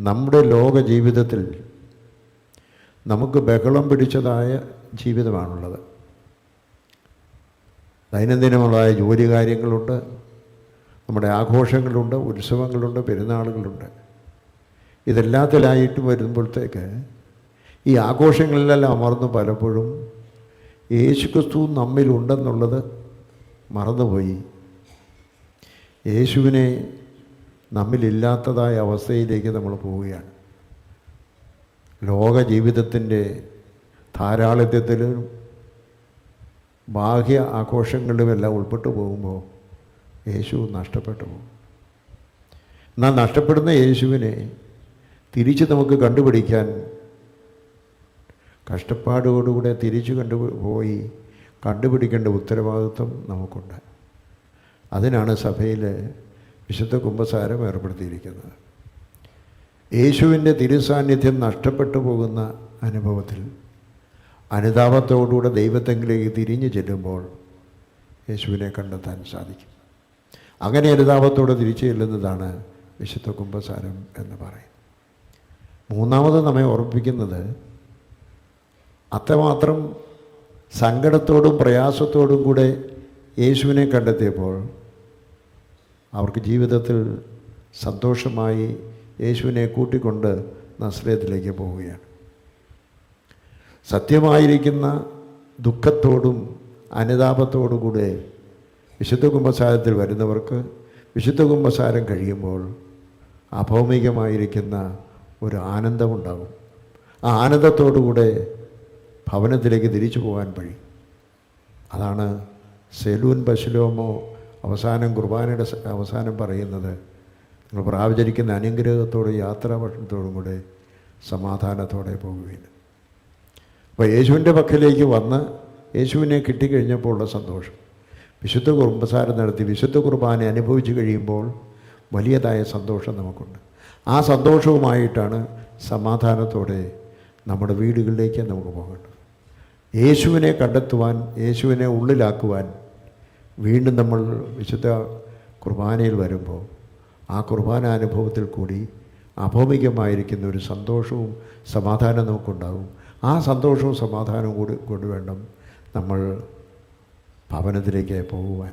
നമ്മുടെ ലോക ജീവിതത്തിൽ നമുക്ക് ബഹളം പിടിച്ചതായ ജീവിതമാണുള്ളത്. ദൈനംദിനമുള്ളതായ ജോലി കാര്യങ്ങളുണ്ട് നമ്മുടെ ആഘോഷങ്ങളുണ്ട് ഉത്സവങ്ങളുണ്ട് പെരുന്നാളുകളുണ്ട്. ഇതെല്ലാത്തിലായിട്ട് വരുമ്പോഴത്തേക്ക് ഈ ആഘോഷങ്ങളിലെല്ലാം അമർന്നു പലപ്പോഴും യേശുക്രിസ്തു നമ്മിലുണ്ടെന്നുള്ളത് മറന്നുപോയി. യേശുവിനെ നമ്മിലില്ലാത്തതായ അവസ്ഥയിലേക്ക് നമ്മൾ പോവുകയാണ്. ലോക ജീവിതത്തിന്റെ ധാരാളിത്യത്തിലും ബാഹ്യ ആഘോഷങ്ങളിലുമെല്ലാം ഉൾപ്പെട്ടു പോകുമ്പോൾ യേശു നഷ്ടപ്പെട്ടു പോകും. എന്നാൽ നഷ്ടപ്പെടുന്ന യേശുവിനെ തിരിച്ച് നമുക്ക് കണ്ടുപിടിക്കാൻ കഷ്ടപ്പാടോടുകൂടെ തിരിച്ചു കണ്ടു പോയി കണ്ടുപിടിക്കേണ്ട ഉത്തരവാദിത്വം നമുക്കുണ്ട്. അതിനാണ് സഭയിൽ വിശുദ്ധ കുംഭസാരം ഏർപ്പെടുത്തിയിരിക്കുന്നത്. യേശുവിന്റെ തിരുസാന്നിധ്യം നഷ്ടപ്പെട്ടു പോകുന്ന അനുഭവത്തിൽ അനുതാപത്തോടുകൂടെ ദൈവത്തെങ്കിലേക്ക് തിരിഞ്ഞു ചെല്ലുമ്പോൾ യേശുവിനെ കണ്ടെത്താൻ സാധിക്കും. അങ്ങനെ അനുതാപത്തോടെ തിരിച്ചു ചെല്ലുന്നതാണ് വിശുദ്ധ കുംഭസാരം എന്ന് പറയും മൂന്നാമത് നമ്മെ ഓർമ്മിപ്പിക്കുന്നത് അത്രമാത്രം സങ്കടത്തോടും പ്രയാസത്തോടും കൂടെ യേശുവിനെ കണ്ടെത്തിയപ്പോൾ അവർക്ക് ജീവിതത്തിൽ സന്തോഷമായി യേശുവിനെ കൂട്ടിക്കൊണ്ട് നസ്രയത്തിലേക്ക് പോവുകയാണ്. സത്യമായിരിക്കുന്ന ദുഃഖത്തോടും അനുതാപത്തോടും കൂടെ വിശുദ്ധ കുംഭസാരത്തിൽ വരുന്നവർക്ക് വിശുദ്ധ കുംഭസാരം കഴിയുമ്പോൾ അഭൗമികമായിരിക്കുന്ന ഒരു ആനന്ദമുണ്ടാകും. ആ ആനന്ദത്തോടുകൂടെ ഭവനത്തിലേക്ക് തിരിച്ചു പോകാൻ വഴി. അതാണ് സെലൂൻ ബശുലോമോ അവസാനം കുർബാനയുടെ അവസാനം പറയുന്നത് നിങ്ങൾ പ്രാവചരിക്കുന്ന അനുഗ്രഹത്തോടും യാത്രാഭക്ഷണത്തോടും കൂടെ സമാധാനത്തോടെ പോകുകയില്ല അപ്പോൾ യേശുവിന്റെ പക്കലേക്ക് വന്ന് യേശുവിനെ കിട്ടിക്കഴിഞ്ഞപ്പോൾ ഉള്ള സന്തോഷം. വിശുദ്ധ കുർബസാരം നടത്തി വിശുദ്ധ കുർബാന അനുഭവിച്ചു കഴിയുമ്പോൾ വലിയതായ സന്തോഷം നമുക്കുണ്ട്. ആ സന്തോഷവുമായിട്ടാണ് സമാധാനത്തോടെ നമ്മുടെ വീടുകളിലേക്ക് നമുക്ക് പോകേണ്ടത്. യേശുവിനെ കണ്ടെത്തുവാൻ യേശുവിനെ ഉള്ളിലാക്കുവാൻ വീണ്ടും നമ്മൾ വിശുദ്ധ കുർബാനയിൽ വരുമ്പോൾ ആ കുർബാന അനുഭവത്തിൽ കൂടി അഭൗമികമായിരിക്കുന്ന ഒരു സന്തോഷവും സമാധാനവും നമുക്കുണ്ടാകും. ആ സന്തോഷവും സമാധാനവും കൂടി കൊണ്ട് വേണം നമ്മൾ ഭവനത്തിലേക്ക് പോകുവാൻ.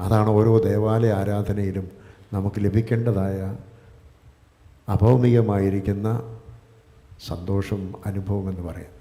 അതാണ് ഓരോ ദേവാലയ ആരാധനയിലും നമുക്ക് ലഭിക്കേണ്ടതായ അഭൗമികമായിരിക്കുന്ന സന്തോഷം അനുഭവം എന്ന് പറയാം